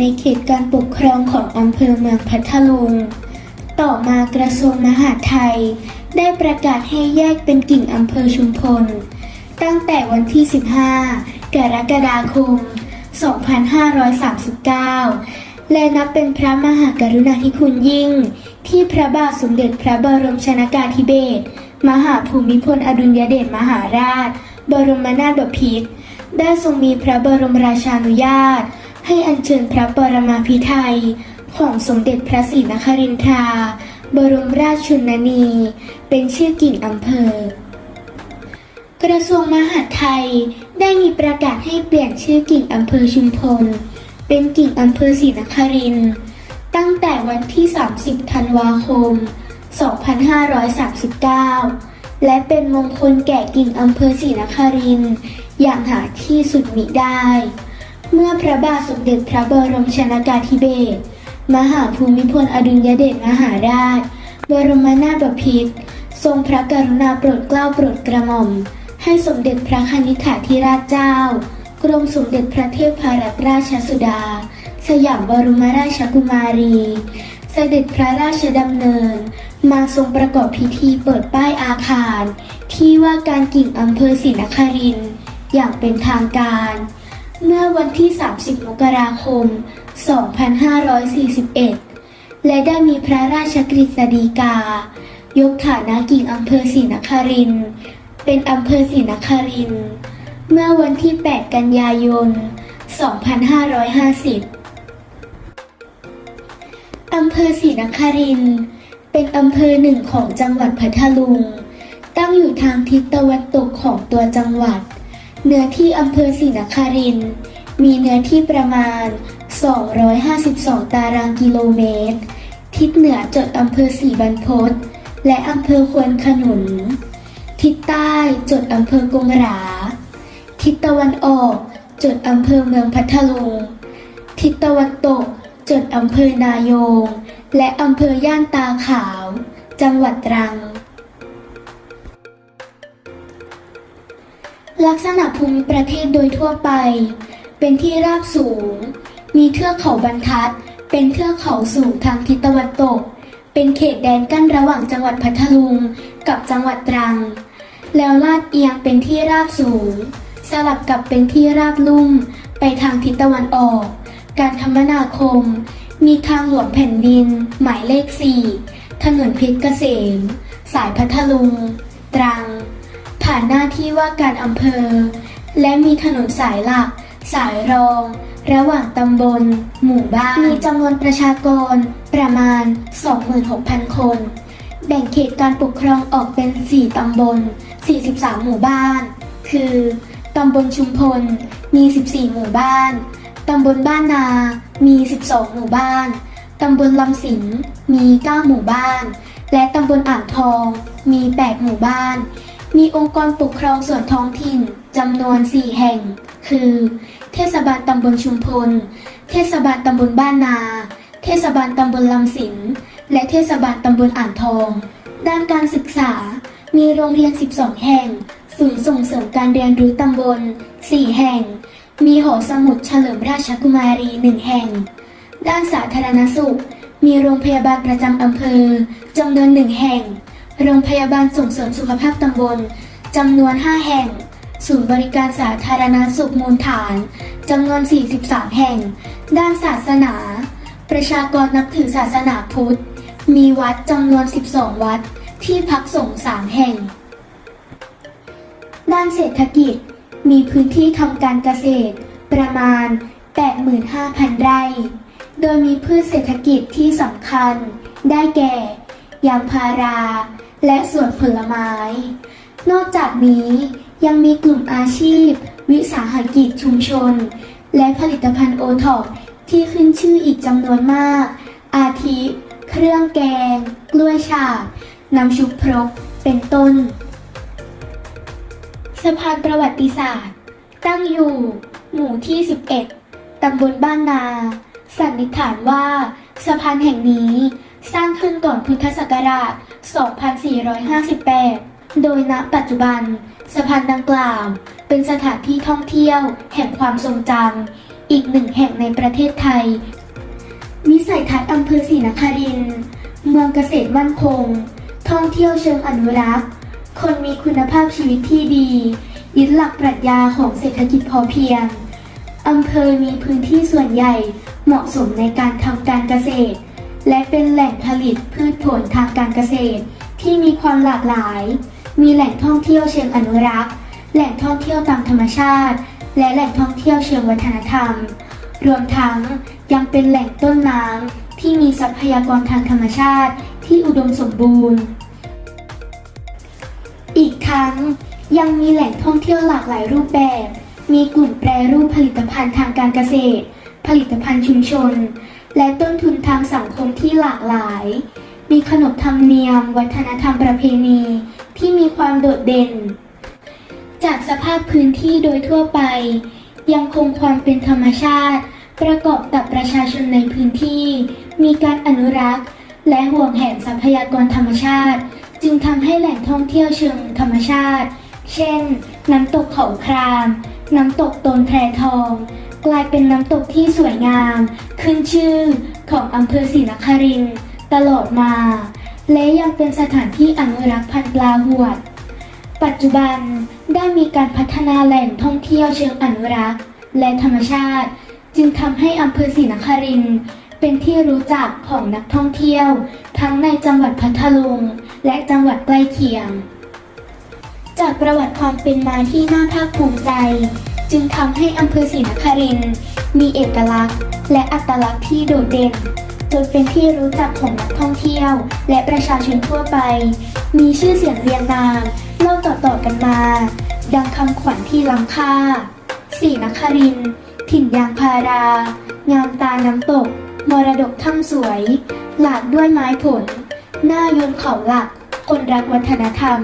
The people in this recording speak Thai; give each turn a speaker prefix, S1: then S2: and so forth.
S1: ในเขตการปกครองของอำเภอเมืองพัทลุง ต่อมากระทรวงมหาดไทย ได้ประกาศให้แยกเป็นกิ่งอำเภอชุมพล ตั้งแต่วันที่ 15 กรกฎาคม 2539 และนับเป็นพระมหากรุณาธิคุณยิ่ง ที่พระบาทสมเด็จพระบรมชนากาธิเบศรมหาภูมิพลอดุลยเดชมหาราช บรมนาถบพิตรได้ทรงมีพระบรมราชานุญาต ให้อัญเชิญพระปรมาภิไธยของสมเด็จพระศรีนครินทรา บรมราชชนนี เป็นชื่อกิ่งอำเภอ กระทรวงมหาดไทยได้มีประกาศให้เปลี่ยนชื่อกิ่งอำเภอชุมพล เป็นกิ่งอำเภอศรีนคริน ตั้งแต่วันที่ 30 ธันวาคม 2539 และเป็นมงคลแก่กิ่งอำเภอศรีนครินอย่างหาที่สุดมิได้ เมื่อพระบาทสมเด็จพระบรมชนากาธิเบศรมหาภูมิพลอดุลยเดชมหาราช บรมนาถบพิตรทรงพระกรุณาโปรดเกล้าโปรดกระหม่อม ให้สมเด็จพระคณิษฐาธิราชเจ้า กรมสมเด็จพระเทพรัตนราชสุดา สยามบรมราชกุมารี เสด็จพระราชดำเนิน มาทรงประกอบพิธีเปิดป้ายอาคาร ที่ว่าการกิ่งอำเภอศรีนครินอย่างเป็นทางการ เมื่อวันที่ 30 มกราคม 2541 และได้มีพระราชกฤษฎีกา ยกฐานะกิ่งอำเภอศรีนคริน เป็นอำเภอศรีนคริน เมื่อวันที่ 8 กันยายน 2550 อำเภอศรีนคริน เป็นอำเภอหนึ่งของจังหวัดพัทลุง ตั้งอยู่ทางทิศตะวันตกของตัวจังหวัด เนื้อที่อำเภอศรีนครินมีเนื้อที่ประมาณ 252 ตารางกิโลเมตร ทิศเหนือจดอำเภอสีบรรพตและอำเภอควนขนุน ทิศใต้จดอำเภอกงหรา ทิศตะวันออกจดอำเภอเมืองพัทลุง ทิศตะวันตกจดอำเภอนายง และอำเภอย่านตาขาว จังหวัดตรัง ลักษณะภูมิประเทศโดยทั่วไป เป็นที่ราบสูง มีเทือกเขาบรรทัด เป็นเทือกเขาสูงทางทิศตะวันตก เป็นเขตแดนกั้นระหว่างจังหวัดพัทลุงกับจังหวัดตรัง แล้วลาดเอียงเป็นที่ราบสูง สลับกับเป็นที่ราบลุ่มไปทางทิศตะวันออก การคมนาคม มีทางหลวงแผ่นดิน หมายเลข 4 ถนนเพชรเกษม สายพัทลุง ตรัง ผ่านหน้าที่ว่าการอำเภอ และมีถนนสายหลัก สายรอง ระหว่างตำบล หมู่บ้าน มีจำนวนประชากรประมาณ 26,000 คน แบ่งเขตการปกครองออกเป็น 4 ตำบล 43 หมู่บ้าน คือ ตำบลชุมพล มี 14 หมู่บ้าน ตำบลบ้านนา มี 12 หมู่บ้าน ตำบลลำสิงมี 9 หมู่บ้าน และตำบลอ่างทอง มี 8 หมู่บ้าน มีองค์กรปกครองส่วนท้องถิ่นจำนวน 4 แห่ง คือ เทศบาลตำบลชุมพล เทศบาลตำบลบ้านนา เทศบาลตำบลลำสิงห์และเทศบาลตำบลอ่างทอง ด้านการศึกษา มีโรงเรียน 12 แห่ง ศูนย์ส่งเสริมการเรียนรู้ตำบล 4 แห่ง มีหอสมุดเฉลิมราชกุมารี 1 แห่ง ด้านสาธารณสุข มีโรงพยาบาลประจำอำเภอจำนวนหนึ่งแห่ง โรงพยาบาลส่งเสริมสุขภาพตำบลจำนวน 5 แห่ง ศูนย์บริการสาธารณสุขมูลฐานจำนวน 43 แห่ง ด้านศาสนา ประชากรนับถือศาสนาพุทธ มีวัดจำนวน 12 วัด ที่พักสงฆ์3แห่ง ด้านเศรษฐกิจ มีพื้นที่ทำการเกษตร ประมาณ 85,000 ไร่ โดยมีพืชเศรษฐกิจที่สำคัญ ได้แก่ ยางพารา และสวนผลไม้ นอกจากนี้ยังมีกลุ่มอาชีพ วิสาหกิจชุมชน และผลิตภัณฑ์โอท็อปที่ขึ้นชื่ออีกจำนวนมาก อาทิ เครื่องแกง กล้วยฉาบน้ำชุบพรก เป็นต้น สะพานประวัติศาสตร์ ตั้งอยู่ หมู่ที่ 11 ตำบลบ้านนา สันนิษฐานว่า สะพานแห่งนี้สร้างขึ้นก่อนพุทธศักราช 2458 โดยณปัจจุบัน สะพานดังกล่าว เป็นสถานที่ท่องเที่ยว แห่งความทรงจำอีกหนึ่งแห่งในประเทศไทย วิสัยทัศน์อำเภอศรีนครินทร์เมืองเกษตรมั่นคง ท่องเที่ยวเชิงอนุรักษ์ คนมีคุณภาพชีวิตที่ดี ยึดหลักปรัชญาของเศรษฐกิจพอเพียงอำเภอมีพื้นที่ส่วนใหญ่เหมาะสมในการทำการเกษตร และเป็นแหล่งผลิตพืชผลทางการเกษตร ที่มีความหลากหลาย มีแหล่งท่องเที่ยวเชิงอนุรักษ์ แหล่งท่องเที่ยวตามธรรมชาติ และแหล่งท่องเที่ยวเชิงวัฒนธรรม รวมทั้งยังเป็นแหล่งต้นน้ำที่มีทรัพยากรทางธรรมชาติที่อุดมสมบูรณ์ อีกทั้งยังมีแหล่งท่องเที่ยวหลากหลายรูปแบบ มีกลุ่มแปรรูปผลิตภัณฑ์ทางการเกษตร ผลิตภัณฑ์ชุมชน และต้นทุนทางสังคมที่หลากหลาย มีขนบธรรมเนียม วัฒนธรรมประเพณีที่มีความโดดเด่น จากสภาพพื้นที่โดยทั่วไป ยังคงความเป็นธรรมชาติ ประกอบกับประชาชนในพื้นที่ มีการอนุรักษ์ และห่วงแหนทรัพยากรธรรมชาติ จึงทำให้แหล่งท่องเที่ยวเชิงธรรมชาติ เช่น น้ำตกเขาคราม น้ำตกตนแพรทอง กลายเป็นน้ำตกที่สวยงาม ขึ้นชื่อของอำเภอศรีนครินทร์ตลอดมา และยังเป็นสถานที่อนุรักษ์พันธุ์ปลาหวด ปัจจุบันได้มีการพัฒนาแหล่งท่องเที่ยวเชิงอนุรักษ์ และธรรมชาติ จึงทำให้อำเภอศรีนครินทร์เป็นที่รู้จักของนักท่องเที่ยว ทั้งในจังหวัดพัทลุง และจังหวัดใกล้เคียง จากประวัติความเป็นมาที่น่าภาคภูมิใจ จึงทำให้อำเภอศรีนครินทร์มีเอกลักษณ์ และอัตลักษณ์ที่โดดเด่นจนเป็นที่รู้จักของนักท่องเที่ยว และประชาชนทั่วไป มีชื่อเสียงเรียงนามเล่าต่อๆกันมา ดังคำขวัญที่ล้ำค่าศรีนคริน ถิ่นยางพารา งามตาน้ำตก มรดกถ้ำสวย หลากด้วยไม้ผล หน้ายนเขาหลัก คนรักวัฒนธรรม